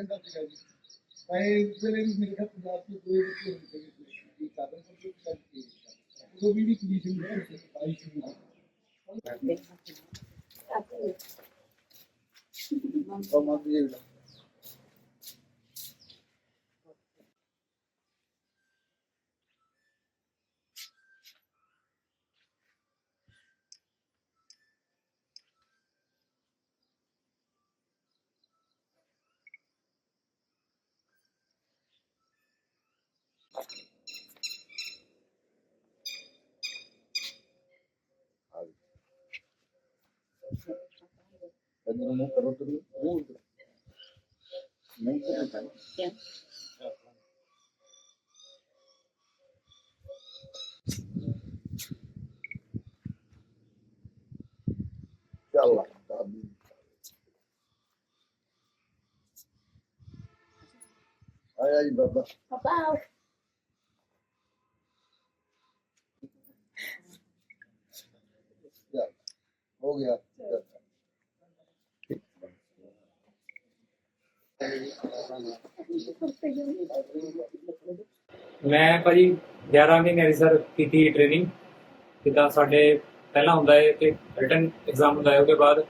ਰਹਿੰਦਾ ਸੀਗਾ ਜੀ। ਮੈਂ ਵੇਲੇ ਵੀ ਮੇਰੇ ਪੰਜਾਬ ਦੇ ਦੋ ਬੱਚੇ ਹੁੰਦੇ ਸੀ ਜੀ ਕਾਰਨ ਸਭ ਤੋਂ ਚੱਲਦੀ ਉਹ ਵੀ ਵੀ ਕੰਡੀਸ਼ਨ ਹੈ ਬਾਈ ਸੀ ਉਹ ਮਾਂ ਜੀ ਅੰਦਰ ਨੂੰ ਕਰੋ ਤੇ ਉਹ ਨਹੀਂ ਕਰਦਾ ਚੱਲ ਆਇਆ ਜੀ ਬਾਬਾ Papa. ਚੱਲ, ਹੋ ਗਿਆ ਮੈਂ ਭਾਜੀ 11 ਮਹੀਨੇ ਦੀ ਸਰ ਕੀਤੀ ਟ੍ਰੇਨਿੰਗ ਜਿੱਦਾਂ ਸਾਡੇ ਪਹਿਲਾਂ ਹੁੰਦਾ ਹੈ ਕਿ ਰਿਟਨ ਐਗਜ਼ਾਮ ਹੁੰਦਾ ਹੈ, ਉਹਦੇ ਬਾਅਦ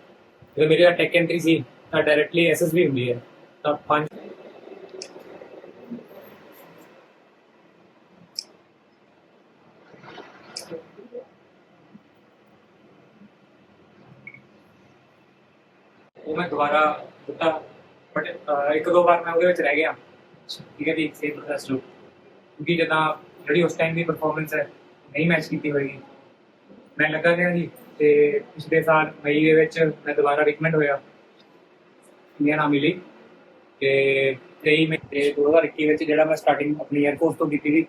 ਜਦੋਂ ਮੇਰੀ ਟੈਕ ਐਂਟਰੀ ਸੀ, ਤਾਂ ਡਾਇਰੈਕਟਲੀ ਐਸਐਸਬੀ ਹੁੰਦੀ ਹੈ। ਤਾਂ ਪੰਜ ਉਹ ਮੈਂ ਦੁਬਾਰਾ ਦਿੱਤਾ। ਬਟ uh, ਇੱਕ ਦੋ ਵਾਰ ਮੈਂ ਉਹਦੇ ਵਿੱਚ ਰਹਿ ਗਿਆ। ਠੀਕ ਹੈ ਜੀ ਸੇਮ ਪ੍ਰੋਸੈਸ ਨੂੰ ਕਿਉਂਕਿ ਜਦੋਂ ਜਿਹੜੀ ਉਸ ਟਾਈਮ ਦੀ ਪਰਫਾਰਮੈਂਸ ਹੈ, ਨਹੀਂ ਮੈਚ ਕੀਤੀ ਹੋਏਗੀ। ਮੈਂ ਲੱਗਾ ਗਿਆ ਜੀ ਤੇ ਪਿਛਲੇ ਸਾਲ ਮਈ ਦੇ ਵਿੱਚ ਮੈਂ ਦੁਬਾਰਾ ਰਿਕਮੈਂਡ ਹੋਇਆ। ਇੰਡੀਆ ਨਾ ਮਿਲੀ ਤੇ 23 ਮਈ ਤੇ 2021 ਵਿੱਚ ਜਿਹੜਾ ਮੈਂ ਸਟਾਰਟਿੰਗ ਆਪਣੀ 에ਅਰ ਫੋਰਸ ਤੋਂ ਕੀਤੀ ਸੀ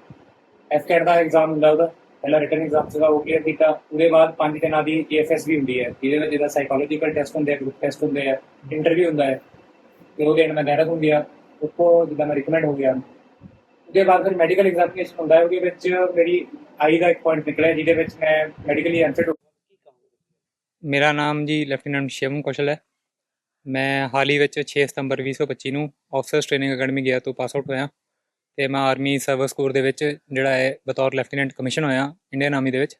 ਐਫਕੈਟ ਦਾ ਐਗਜ਼ਾਮ ਹੁੰਦਾ ਉਹਦਾ। ਪਹਿਲਾ ਰਿਟਨ ਐਗਜ਼ਾਮ ਸੀਗਾ, ਉਹ ਕਲੀਅਰ ਕੀਤਾ। ਉਹਦੇ ਬਾਅਦ 5 ਦਿਨਾਂ ਦੀ ਏਐਫਐਸ ਵੀ ਹੁੰਦੀ ਹੈ। ਜਿਹਦੇ ਵਿੱਚ ਇਹਦਾ ਸਾਈਕੋਲੋਜੀਕਲ ਟੈਸਟ ਹੁੰਦੇ ਆ ਗਰੁੱਪ ਟੈਸਟ ਹੁੰਦੇ ਆ ਇੰਟਰਵਿਊ ਹੁੰਦਾ ਹੈ। ਫਿਰ ਉਹਦੇ end ਮੈਂ ਦੇਹਰਾਦੂਨ ਹੁੰਦੀ ਆ ਉੱਥੋਂ ਜਿੱਦਾਂ ਮੈਂ ਉਹਦੇ ਬਾਅਦ ਫਿਰ ਮੈਡੀਕਲ ਐਗਜ਼ਾਮੀਨੇਸ਼ਨ ਹੁੰਦਾ ਹੈ, ਉਹਦੇ ਵਿੱਚ ਮੇਰੀ ਆਈ ਦਾ ਇੱਕ ਪੁਆਇੰਟ ਨਿਕਲਿਆ, ਜਿਹਦੇ ਵਿੱਚ ਮੈਂ ਮੈਡੀਕਲੀ ਅਨਫਿਟ ਹੋ ਮੇਰਾ ਨਾਮ ਜੀ ਲੈਫਟੀਨੈਂਟ ਸ਼ਿਵਮ ਕੌਸ਼ਲ ਹੈ। ਮੈਂ ਹਾਲ ਹੀ ਵਿੱਚ 6 ਸਤੰਬਰ 2025 ਨੂੰ ਆਫਸਰਸ ਟ੍ਰੇਨਿੰਗ ਅਕੈਡਮੀ ਗਿਆ ਤੋਂ ਪਾਸ ਆਊਟ ਹੋਇਆ। ਤੇ ਮੈਂ ਆਰਮੀ ਸਰਵਿਸ ਕੋਰ ਦੇ ਵਿੱਚ ਜਿਹੜਾ ਹੈ, ਬਤੌਰ ਲੈਫਟੀਨੈਂਟ ਕਮਿਸ਼ਨ ਹੋਇਆ ਇੰਡੀਅਨ ਆਰਮੀ ਦੇ ਵਿੱਚ।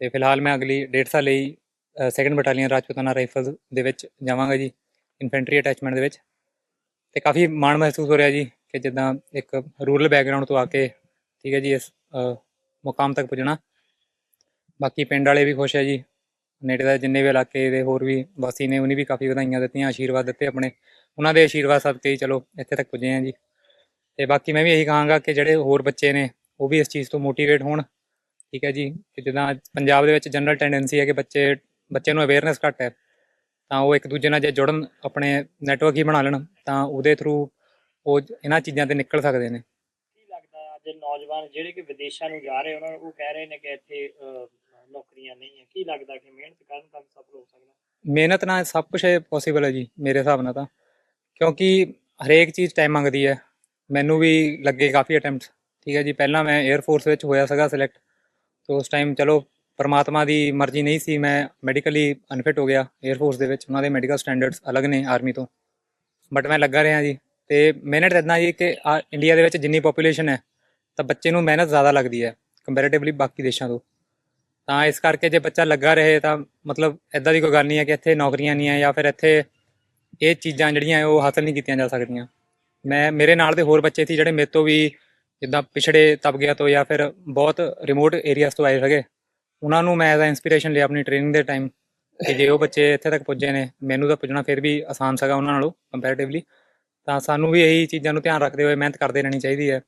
ਤੇ ਫਿਲਹਾਲ ਮੈਂ ਅਗਲੀ ਡੇਢ ਸਾਲ ਲਈ ਸੈਕੰਡ ਬਟਾਲੀਅਨ ਰਾਜਪੂਤਾਨਾ ਰਾਈਫਲਸ ਦੇ ਵਿੱਚ ਜਾਵਾਂਗਾ ਜੀ ਇਨਫੈਂਟਰੀ ਅਟੈਚਮੈਂਟ ਦੇ ਵਿੱਚ। ਤੇ ਕਾਫੀ ਮਾਣ ਮਹਿਸੂਸ ਹੋ ਰਿਹਾ ਜੀ ਕਿ ਜਿੱਦਾਂ ਇੱਕ ਰੂਰਲ ਬੈਕਗ੍ਰਾਉਂਡ ਤੋਂ ਆ ਕੇ, ਠੀਕ ਹੈ ਜੀ, ਇਸ ਮੁਕਾਮ ਤੱਕ ਪੁੱਜਣਾ। ਬਾਕੀ ਪਿੰਡ ਵਾਲੇ ਵੀ ਖੁਸ਼ ਹੈ ਜੀ। ਨੇੜੇ ਦਾ ਜਿੰਨੇ ਵੀ ਇਲਾਕੇ ਦੇ ਹੋਰ ਵੀ ਵਾਸੀ ਨੇ, ਉਹਨੇ ਵੀ ਕਾਫੀ ਵਧਾਈਆਂ ਦਿੱਤੀਆਂ, ਆਸ਼ੀਰਵਾਦ ਦਿੱਤੇ ਆਪਣੇ। ਉਹਨਾਂ ਦੇ ਆਸ਼ੀਰਵਾਦ ਸਦਕੇ ਹੀ ਚਲੋ ਇੱਥੇ ਤੱਕ ਪੁੱਜੇ ਆ ਜੀ। ਤੇ ਬਾਕੀ ਮੈਂ ਵੀ ਇਹੀ ਕਹਾਂਗਾ ਕਿ ਜਿਹੜੇ ਹੋਰ ਬੱਚੇ ਨੇ, ਉਹ ਵੀ ਇਸ ਚੀਜ਼ ਤੋਂ ਮੋਟੀਵੇਟ ਹੋਣ। ਠੀਕ ਹੈ ਜੀ, ਕਿ ਜਿੱਦਾਂ ਪੰਜਾਬ ਦੇ ਵਿੱਚ ਜਨਰਲ ਟੈਂਡੈਂਸੀ ਹੈ ਕਿ ਬੱਚੇ ਬੱਚੇ ਨੂੰ ਅਵੇਅਰਨੈਸ ਘੱਟ ਹੈ। ਤਾਂ ਉਹ ਇੱਕ ਦੂਜੇ ਨਾਲ ਜੇ ਜੁੜਨ ਆਪਣੇ ਨੈਟਵਰਕ ਹੀ ਬਣਾ ਲੈਣ ਤਾਂ ਉਹਦੇ ਥਰੂ ਉਹ ਇਹਨਾਂ ਚੀਜ਼ਾਂ ਤੇ ਨਿਕਲ ਸਕਦੇ ਨੇ। ਕੀ ਲੱਗਦਾ ਹੈ ਅੱਜ ਨੌਜਵਾਨ ਜਿਹੜੇ ਕਿ ਵਿਦੇਸ਼ਾਂ ਨੂੰ ਜਾ ਰਹੇ ਉਹਨਾਂ ਨੂੰ ਉਹ ਕਹਿ ਰਹੇ ਨੇ ਕਿ ਇੱਥੇ ਨੌਕਰੀਆਂ ਨਹੀਂ ਹੈ। ਕੀ ਲੱਗਦਾ ਕਿ ਮਿਹਨਤ ਕਰਨ ਤਾਂ ਸਫਲ ਹੋ ਸਕਦਾ? ਮਿਹਨਤ ਨਾਲ ਸਭ ਕੁਝ ਪੋਸੀਬਲ ਹੈ ਜੀ ਮੇਰੇ ਹਿਸਾਬ ਨਾਲ ਤਾਂ। ਕਿਉਂਕਿ ਹਰੇਕ ਚੀਜ਼ ਟਾਈਮ ਮੰਗਦੀ ਹੈ। ਮੈਨੂੰ ਵੀ ਲੱਗੇ ਕਾਫੀ ਅਟੈਂਪਟਸ ਠੀਕ ਹੈ ਜੀ। ਪਹਿਲਾਂ ਮੈਂ 에ਅਰ ਫੋਰਸ ਵਿੱਚ ਹੋਇਆ ਸੀਗਾ ਸਿਲੈਕਟ ਤੇ ਉਸ ਟਾਈਮ ਚਲੋ ਪਰਮਾਤਮਾ ਦੀ ਮਰਜ਼ੀ ਨਹੀਂ ਸੀ, ਮੈਂ ਮੈਡੀਕਲੀ ਅਨਫਿਟ ਹੋ ਗਿਆ 에ਅਰ ਫੋਰਸ ਦੇ ਵਿੱਚ। ਉਹਨਾਂ ਦੇ ਮੈਡੀਕਲ ਸਟੈਂਡਰਡਸ ਅਲੱਗ ਨੇ ਆਰਮੀ ਤੋਂ। ਬਟ ਮੈਂ ਲੱਗਾ ਰਿਹਾ ਜੀ। ਤੇ ਮਿਹਨਤ ਇਦਾਂ ਜੀ ਕਿ ਆ- ਇੰਡੀਆ ਦੇ ਵਿੱਚ ਜਿੰਨੀ ਪੋਪੂਲੇਸ਼ਨ ਹੈ, ਤਾਂ ਬੱਚੇ ਨੂੰ ਮਿਹਨਤ ਜ਼ਿਆਦਾ ਲੱਗਦੀ ਹੈ ਕੰਪੈਰੀਟਿਵਲੀ ਬਾਕੀ ਦੇਸ਼ਾਂ ਤੋਂ। ਤਾਂ ਇਸ ਕਰਕੇ ਜੇ ਬੱਚਾ ਲੱਗਾ ਰਹੇ, ਤਾਂ ਮਤਲਬ ਇਦਾਂ ਦੀ ਕੋਈ ਗੱਲ ਨਹੀਂ ਹੈ ਕਿ ਇੱਥੇ ਨੌਕਰੀਆਂ ਨਹੀਂ ਹੈ ਜਾਂ ਫਿਰ ਇੱਥੇ ਇਹ ਚੀਜ਼ਾਂ ਜਿਹੜੀਆਂ ਉਹ ਹਾਸਲ ਨਹੀਂ ਕੀਤੀਆਂ ਜਾ ਸਕਦੀਆਂ। ਮੈਂ, ਮੇਰੇ ਨਾਲ ਦੇ ਹੋਰ ਬੱਚੇ ਸੀ ਜਿਹੜੇ ਮੇਰੇ ਤੋਂ ਵੀ ਜਿੱਦਾਂ ਪਿਛੜੇ ਤਬਕਿਆਂ ਤੋਂ ਜਾਂ ਫਿਰ ਬਹੁਤ ਰਿਮੋਟ ਏਰੀਆਜ਼ ਤੋਂ ਆਏ ਸੀਗੇ ਉਹਨਾਂ ਨੂੰ ਮੈਂ ਐਜ਼ ਅ ਇਨਸਪੀਰੇਸ਼ਨ ਲਿਆ ਆਪਣੀ ਟ੍ਰੇਨਿੰਗ ਦੇ ਟਾਈਮ ਕਿ ਜੇ ਉਹ ਬੱਚੇ ਇੱਥੇ ਤੱਕ ਪੁੱਜੇ ਨੇ, ਮੈਨੂੰ ਤਾਂ ਪੁੱਜਣਾ ਫਿਰ ਵੀ ਆਸਾਨ ਸੀਗਾ ਉਹਨਾਂ ਨਾਲੋਂ ਕੰਪੈਰੀਟਿਵਲੀ ਤਾਂ ਸਾਨੂੰ ਵੀ ਇਹੀ ਚੀਜ਼ਾਂ ਨੂੰ ਧਿਆਨ ਰੱਖਦੇ ਹੋਏ ਮਿਹਨਤ ਕਰਦੇ ਰਹਿਣੀ ਚਾਹੀਦੀ ਹੈ।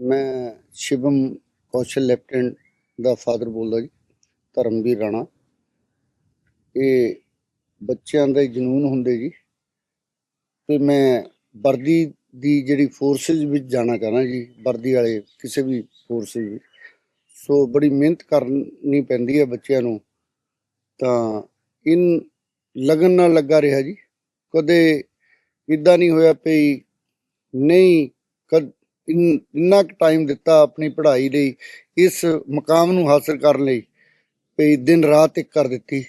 ਮੈਂ ਸ਼ਿਵਮ ਕੌਸ਼ਲ ਲੈਫਟੀਨੈਂਟ ਦਾ ਫਾਦਰ ਬੋਲਦਾ ਜੀ, ਧਰਮਵੀਰ ਰਾਣਾ। ਇਹ ਬੱਚਿਆਂ ਦੇ ਜਨੂਨ ਹੁੰਦੇ ਜੀ। ਤੇ ਮੈਂ ਵਰਦੀ ਦੀ ਜਿਹੜੀ ਫੋਰਸਿਸ ਵਿੱਚ ਜਾਣਾ ਚਾਹਨਾ ਜੀ, ਵਰਦੀ ਵਾਲੇ ਕਿਸੇ ਵੀ ਫੋਰਸ ਵਿੱਚ। ਸੋ ਬੜੀ ਮਿਹਨਤ ਕਰਨੀ ਪੈਂਦੀ ਹੈ ਬੱਚਿਆਂ ਨੂੰ। ਤਾਂ ਇਨ ਲਗਨ ਨਾਲ ਲੱਗਾ ਰਿਹਾ ਜੀ। ਕਦੇ ਇਦਾਂ ਨਹੀਂ ਹੋਇਆ ਪਈ ਨਹੀਂ, ਕਦ ਇੰਨਾ ਕੁ ਟਾਈਮ ਦਿੱਤਾ ਆਪਣੀ ਪੜ੍ਹਾਈ ਲਈ, ਇਸ ਮੁਕਾਮ ਨੂੰ ਹਾਸਲ ਕਰਨ ਲਈ ਵੀ ਦਿਨ ਰਾਤ ਇੱਕ ਕਰ ਦਿੱਤੀ।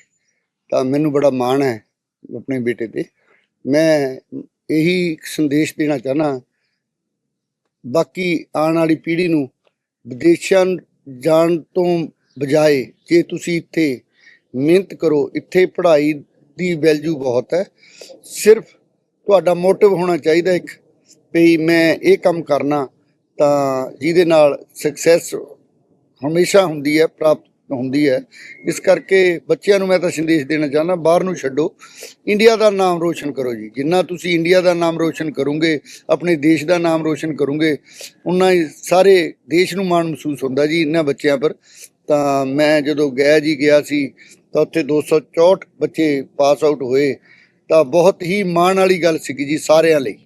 ਤਾਂ ਮੈਨੂੰ ਬੜਾ ਮਾਣ ਹੈ ਆਪਣੇ ਬੇਟੇ ਤੇ। ਮੈਂ ਇਹੀ ਇੱਕ ਸੰਦੇਸ਼ ਦੇਣਾ ਚਾਹਨਾ ਬਾਕੀ ਆਉਣ ਵਾਲੀ ਪੀੜ੍ਹੀ ਨੂੰ ਵਿਦੇਸ਼ਾਂ ਜਾਣ ਤੋਂ ਬਜਾਏ ਜੇ ਤੁਸੀਂ ਇੱਥੇ ਮਿਹਨਤ ਕਰੋ, ਇੱਥੇ ਪੜ੍ਹਾਈ ਦੀ ਵੈਲਿਊ ਬਹੁਤ ਹੈ। ਸਿਰਫ ਤੁਹਾਡਾ ਮੋਟਿਵ ਹੋਣਾ ਚਾਹੀਦਾ ਇੱਕ, ਵੀ ਮੈਂ ਇਹ ਕੰਮ ਕਰਨਾ ਤਾਂ ਜਿਹਦੇ ਨਾਲ ਸਕਸੈਸ ਹਮੇਸ਼ਾ ਹੁੰਦੀ ਹੈ, ਪ੍ਰਾਪਤ ਹੁੰਦੀ ਹੈ। ਇਸ ਕਰਕੇ ਬੱਚਿਆਂ ਨੂੰ ਮੈਂ ਤਾਂ ਸੰਦੇਸ਼ ਦੇਣਾ ਚਾਹੁੰਦਾ, ਬਾਹਰ ਨੂੰ ਛੱਡੋ। ਇੰਡੀਆ ਦਾ ਨਾਮ ਰੋਸ਼ਨ ਕਰੋ ਜੀ। ਜਿੰਨਾ ਤੁਸੀਂ ਇੰਡੀਆ ਦਾ ਨਾਮ ਰੋਸ਼ਨ ਕਰੋਗੇ, ਆਪਣੇ ਦੇਸ਼ ਦਾ ਨਾਮ ਰੋਸ਼ਨ ਕਰੋਗੇ, ਉਨਾ ਹੀ ਸਾਰੇ ਦੇਸ਼ ਨੂੰ ਮਾਣ ਮਹਿਸੂਸ ਹੁੰਦਾ ਜੀ ਇਹਨਾਂ ਬੱਚਿਆਂ ਪਰ। ਤਾਂ ਮੈਂ ਜਦੋਂ ਗਿਆ ਜੀ, ਗਿਆ ਸੀ, ਤਾਂ ਉੱਥੇ 264 ਬੱਚੇ ਪਾਸ ਆਊਟ ਹੋਏ। ਤਾਂ ਬਹੁਤ ਹੀ ਮਾਣ ਵਾਲੀ ਗੱਲ ਸੀਗੀ ਜੀ ਸਾਰਿਆਂ ਲਈ।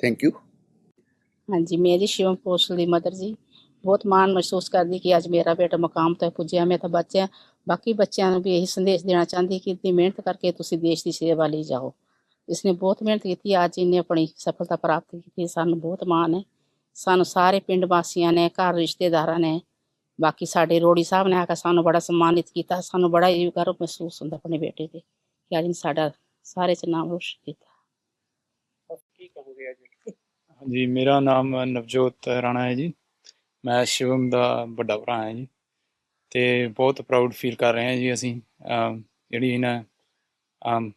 ਥੈਂਕ ਯੂ ਹਾਂਜੀ ਮੇਰੀ ਸ਼ਿਵਮ ਕੌਸ਼ਲ ਦੀ ਮਦਰ ਜੀ। ਬਹੁਤ ਮਾਣ ਮਹਿਸੂਸ ਕਰਦੀ ਕਿ ਅੱਜ ਮੇਰਾ ਬੇਟਾ ਮੁਕਾਮ ਤੱਕ ਪੁੱਜਿਆ, ਮੈਂ ਤਾਂ ਬੱਚਿਆਂ। ਬਾਕੀ ਬੱਚਿਆਂ ਨੂੰ ਵੀ ਇਹੀ ਸੰਦੇਸ਼ ਦੇਣਾ ਚਾਹੁੰਦੀ ਕਿ ਇਤਨੀ ਮਿਹਨਤ ਕਰਕੇ ਤੁਸੀਂ ਦੇਸ਼ ਦੀ ਸੇਵਾ ਲਈ ਜਾਓ। ਇਸਨੇ ਬਹੁਤ ਮਿਹਨਤ ਕੀਤੀ, ਅੱਜ ਇਹਨੇ ਆਪਣੀ ਸਫਲਤਾ ਪ੍ਰਾਪਤ ਕੀਤੀ। ਸਾਨੂੰ ਬਹੁਤ ਮਾਣ ਹੈ। ਸਾਨੂੰ ਸਾਰੇ ਪਿੰਡ ਵਾਸੀਆਂ ਨੇ, ਘਰ ਰਿਸ਼ਤੇਦਾਰਾਂ ਨੇ, ਬਾਕੀ ਸਾਡੇ ਰੋੜੀ ਸਾਹਿਬ ਨੇ ਆ ਕੇ ਸਾਨੂੰ ਬੜਾ ਸਨਮਾਨਿਤ ਕੀਤਾ। ਸਾਨੂੰ ਬੜਾ ਇਹ ਗਰਵ ਮਹਿਸੂਸ ਹੁੰਦਾ ਆਪਣੇ ਬੇਟੇ ਤੇ ਕਿ ਅੱਜ ਇਹਨੇ ਸਾਡਾ ਸਾਰੇ ਚ ਨਾਮ ਰੋਸ਼ਨ ਕੀਤਾ। ਕੀ ਕਹੋਗੇ ਅੱਜ? ਹਾਂਜੀ, ਮੇਰਾ ਨਾਮ ਨਵਜੋਤ ਰਾਣਾ ਹੈ ਜੀ। ਮੈਂ ਸ਼ਿਵਮ ਦਾ ਵੱਡਾ ਭਰਾ ਹਾਂ ਜੀ ਤੇ ਬਹੁਤ ਪ੍ਰਾਊਡ ਫੀਲ ਕਰ ਰਹੇ ਹਾਂ ਜੀ ਅਸੀਂ ਜਿਹੜੀ ਇਹਨਾਂ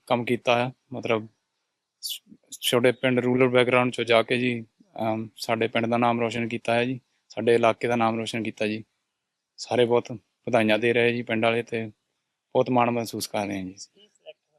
ਕੰਮ ਕੀਤਾ ਹੈ, ਮਤਲਬ ਛੋਟੇ ਪਿੰਡ ਰੂਰਲ ਬੈਕਗ੍ਰਾਉਂਡ ਚੋਂ ਜਾ ਕੇ ਜੀ ਸਾਡੇ ਪਿੰਡ ਦਾ ਨਾਮ ਰੋਸ਼ਨ ਕੀਤਾ ਹੈ ਜੀ, ਸਾਡੇ ਇਲਾਕੇ ਦਾ ਨਾਮ ਰੋਸ਼ਨ ਕੀਤਾ ਜੀ। ਸਾਰੇ ਬਹੁਤ ਵਧਾਈਆਂ ਦੇ ਰਹੇ ਜੀ ਪਿੰਡ ਵਾਲੇ ਤੇ ਬਹੁਤ ਮਾਣ ਮਹਿਸੂਸ ਕਰ ਰਹੇ ਹਾਂ ਜੀ